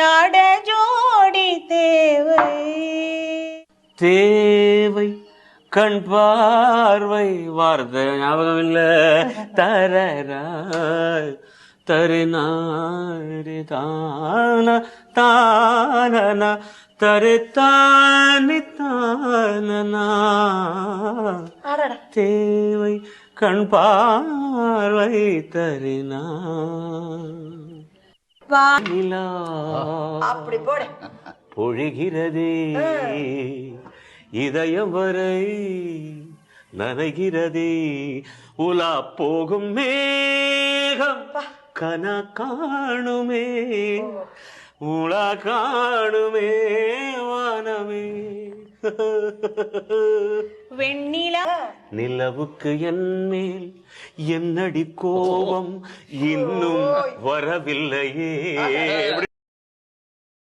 ஆட ஜோடி தேவை. தேவை கண் பார்வை வார்த்தை ஞாபகம் இல்ல. தரராய் தருநாரி தான தானன தரு தானி. தானனா தேவை கண் பார்வை தருனா நிலா. அப்படி போடு. பொழிகிறதே. இதயம் வரை நனைகிறதே. உலா போகும் மேகம் கன காணுமே. உலா காணுமே வானமே. வெண்ணிலா நிலவுக்கு என் மேல் என்னடி கோபம்? இன்னும் வரவில்லையே.